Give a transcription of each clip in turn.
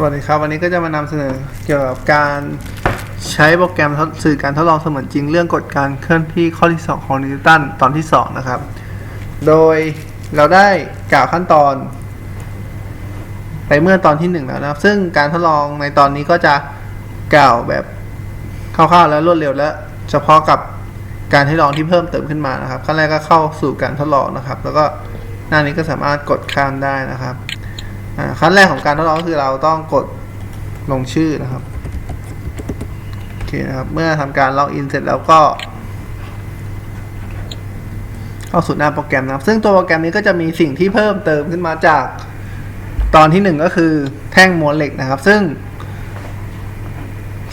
สวัสดีครับ วันนี้ก็จะมานำเสนอเกี่ยวกับการใช้โปรแกรมสื่อการทดลองเสมือนจริงเรื่องกฎการเคลื่อนที่ข้อที่ 2 ของนิวตันตอนที่ 2 นะครับ โดยเราได้กล่าวขั้นตอน ไปเมื่อตอนที่ 1 แล้วนะครับ ซึ่งการทดลองในตอนนี้ก็จะกล่าวแบบคร่าวๆและรวดเร็วและเฉพาะกับการทดลองที่เพิ่มเติมขึ้นมานะครับขั้นแรกก็เข้าสู่การทดลองนะครับ แล้วก็หน้านี้ก็สามารถกดข้ามได้นะครับ ขั้นแรกของการทดลองก็คือเราต้องกดลงชื่อนะครับโอเคนะครับ เมื่อทำการล็อกอินเสร็จแล้วก็ เข้าสู่หน้าโปรแกรมนะครับ ซึ่งตัวโปรแกรมนี้ก็จะมีสิ่งที่เพิ่มเติมขึ้นมาจากตอนที่หนึ่งก็คือแท่งม้วนเหล็กนะครับ ซึ่ง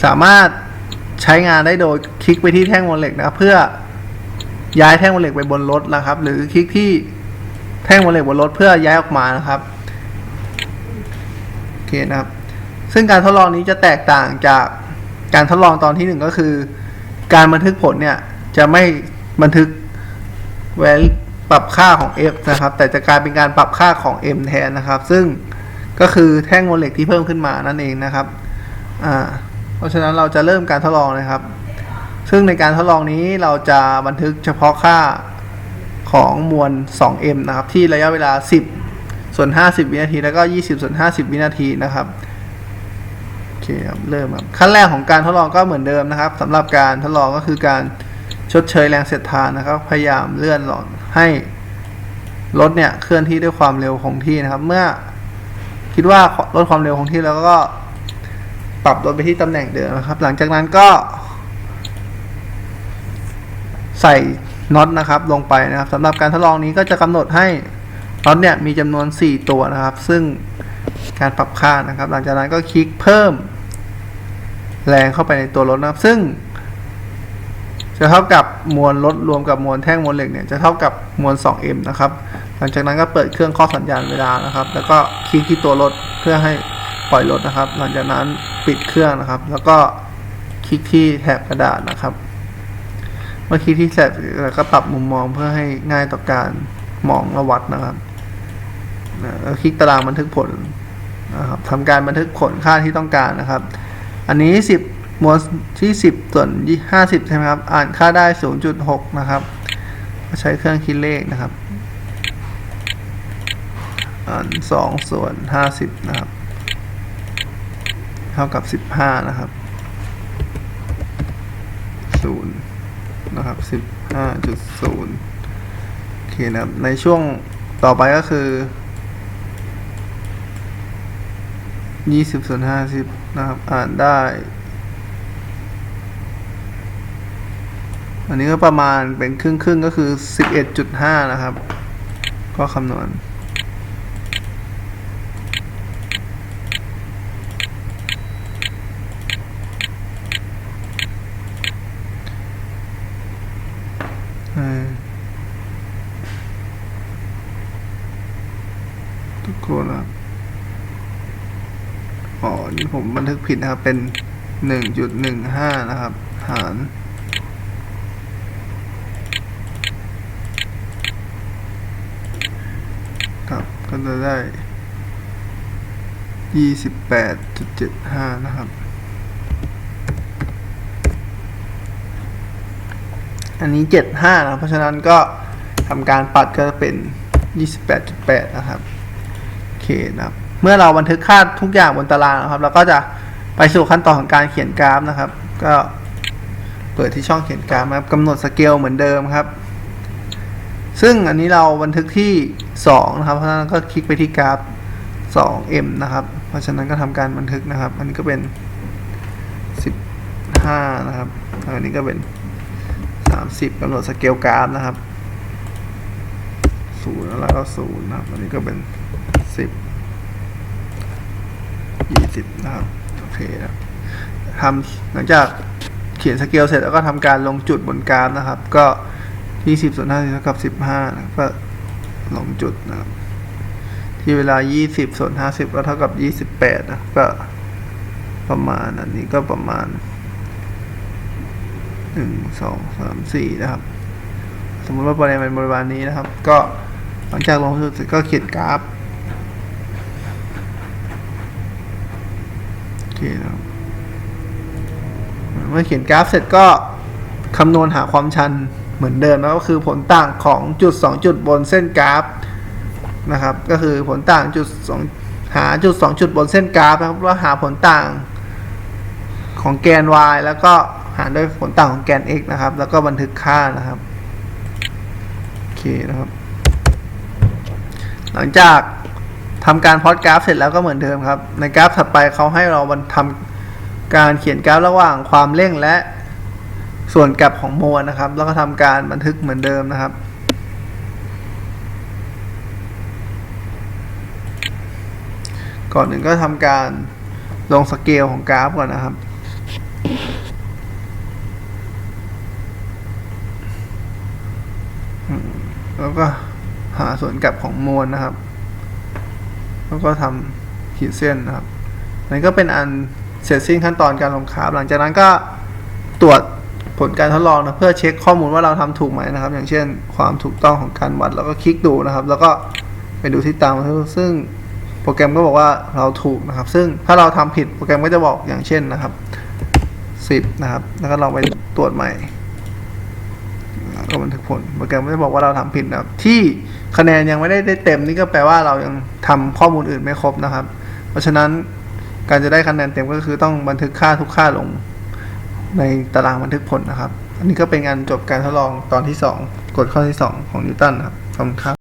สามารถใช้งานได้โดยคลิกไปที่แท่งม้วนเหล็กนะครับเพื่อย้ายแท่งม้วนเหล็กไปบนรถนะครับ หรือคลิกที่แท่งม้วนเหล็กบนรถเพื่อย้ายออกมานะครับ นะครับ ซึ่งการทดลองนี้จะแตกต่างจากการทดลองตอนที่หนึ่งก็คือ การบันทึกผลเนี่ย จะไม่บันทึกแวลปรับค่าของ f นะครับ แต่จะกลายเป็นการปรับค่าของ m แทนนะครับ ซึ่งก็คือแท่งโมเลกที่เพิ่มขึ้นมานั่นเองนะครับอ่าเพราะฉะนั้นเราจะเริ่มการทดลองนะครับ ซึ่งในการทดลองนี้เราจะบันทึกเฉพาะค่าของมวล 2m นะครับ ที่ระยะเวลา 10 ส่วน 50 วินาที แล้วก็ 20 ส่วน 50 วินาทีนะครับโอเคครับเริ่มครับขั้นแรกของการทดลองก็เหมือนเดิมนะครับสำหรับการทดลองก็คือการชดเชยแรงเสียดทานนะครับ พยายามเลื่อนหลอดให้รถเนี่ยเคลื่อนที่ด้วยความเร็วคงที่นะครับ เมื่อคิดว่าลดความเร็วคงที่แล้วก็ปรับรถไปที่ตำแหน่งเดิมนะครับ หลังจากนั้นก็ ใส่น็อตนะครับ ลงไปนะครับสำหรับการทดลองนี้ก็จะกำหนดให้ น็อตเนี่ยมีจำนวน 4 ตัวนะครับ ซึ่งการปรับค่านะครับ หลังจากนั้นก็คลิกเพิ่ม แรงเข้าไปในตัวรถนะครับ ซึ่ง จะเท่ากับมวลรถรวมกับมวลแท่งมวลเหล็กเนี่ยจะเท่ากับมวล 2m นะครับ หลังจากนั้นก็เปิดเครื่องข้อสัญญาณเวลานะครับ แล้วก็คลิกที่ตัวรถเพื่อให้ปล่อยรถนะครับ หลังจากนั้นปิดเครื่องนะครับ แล้วก็คลิกที่แถบกระดาษนะครับ เมื่อคลิกที่แถบแล้วก็ปรับมุมมองเพื่อให้ง่ายต่อการมองและวัดนะครับ คลิกตารางบันทึกผลนะครับทำการบันทึกผลค่าที่ต้องการนะครับ อันนี้ 10มวลที่ 10 ส่วน 50 ใช่ไหมครับ อ่านค่าได้ 0.6 นะครับ ใช้เครื่องคิดเลขนะครับอ่าน2ส่วน 50 นะครับ เท่ากับ 15 นะครับ0นะครับ 15.0โอเคนะครับ ในช่วงต่อไปก็คือ ยี่สิบส่วนห้าสิบนะครับ อ่านได้ อันนี้ก็ประมาณเป็นครึ่งครึ่งก็คือสิบเอ็ดจุดห้านะครับ ก็คำนวณ เออทุกคนนะครับ อ๋อ นี่ ผมบันทึกผิดนะครับ เป็นหนึ่งจุดหนึ่งห้านะครับ หารครับก็จะได้ยี่สิบแปดจุดเจ็ดห้านะครับ อันนี้75นะเพราะฉะนั้นก็ทำการปัดก็จะเป็น28.8นะครับ โอเคนะครับ เมื่อเราบันทึกค่าทุกอย่างบนตารางนะครับ เราก็จะไปสู่ขั้นตอนของการเขียนกราฟนะครับ ก็เปิดที่ช่องเขียนกราฟนะครับกำหนดสเกลเหมือนเดิมครับ ซึ่งอันนี้เราบันทึกที่ 2 นะครับ เพราะฉะนั้นก็คลิกไปที่กราฟ 2m นะครับ เพราะฉะนั้นก็ทำการบันทึกนะครับ อันนี้ก็เป็น 15 นะครับ อันนี้ก็เป็นสามสิบกำหนดสเกลกราฟนะครับศูนย์แล้วก็ศูนย์นะครับ อันนี้ก็เป็นสิบ ยี่สิบนะครับโอเคนะทำหลังจากเขียนสเกลเสร็จแล้วก็ทำการลงจุดบนกราฟนะครับ ก็ยี่สิบส่วนห้าเท่ากับสิบห้าก็ลงจุดนะครับ ที่เวลายี่สิบส่วนห้าสิบก็เท่ากับยี่สิบแปดนะก็ประมาณอันนี้ก็ประมาณหนึ่งสองสามสี่นะครับ สมมติว่าปริมาณบริวารนี้นะครับ ก็หลังจากลงสุดเสร็จก็เขียนกราฟ เคครับเมื่อเขียนกราฟเสร็จก็คำนวณหาความชันเหมือนเดิมนะก็คือผลต่างของจุด 2 จุดบนเส้นกราฟนะครับ ก็คือผลต่างจุดสองหาจุด 2 จุดบนเส้นกราฟนะครับแล้วหาผลต่างของแกน y แล้วก็หารด้วยผลต่างของแกน x นะครับ แล้วก็บันทึกค่านะครับโอเคนะครับ หลังจาก ทำการพอตกราฟเสร็จแล้วก็เหมือนเดิมครับ ในกราฟถัดไปเขาให้เราบันทำการเขียนกราฟระหว่างความเร่งและส่วนกลับของมวลนะครับ แล้วก็ทำการบันทึกเหมือนเดิมนะครับก่อนหนึ่งก็ทำการลงสเกลของกราฟก่อนนะครับ แล้วก็หาส่วนกลับของมวลนะครับ แล้วก็ทำขีดเส้นนะครับนั่นก็เป็นอันเสร็จสิ้นขั้นตอนการลงคราฟหลังจากนั้นก็ตรวจผลการทดลองนะเพื่อเช็คข้อมูลว่าเราทำถูกไหมนะครับ อย่างเช่น ความถูกต้องของการวัดแล้วก็คลิกดูนะครับ แล้วก็ไปดูที่ตามซึ่งโปรแกรมก็บอกว่าเราถูกนะครับ ซึ่งถ้าเราทำผิดโปรแกรมก็จะบอกอย่างเช่นนะครับสิบนะครับ แล้วก็ลองไปตรวจใหม่ ก็บันทึกผลโปรแกรมไม่ได้บอกว่าเราทำผิดนะครับ ที่คะแนนยังไม่ได้ได้เต็มนี่ก็แปลว่าเรายังทำข้อมูลอื่นไม่ครบนะครับ เพราะฉะนั้นการจะได้คะแนนเต็มก็คือต้องบันทึกค่าทุกค่าลง ในตารางบันทึกผลนะครับ อันนี้ก็เป็นงานจบการทดลองตอนที่ 2 กฎข้อที่ 2 ของนิวตันครับขอบคุณครับ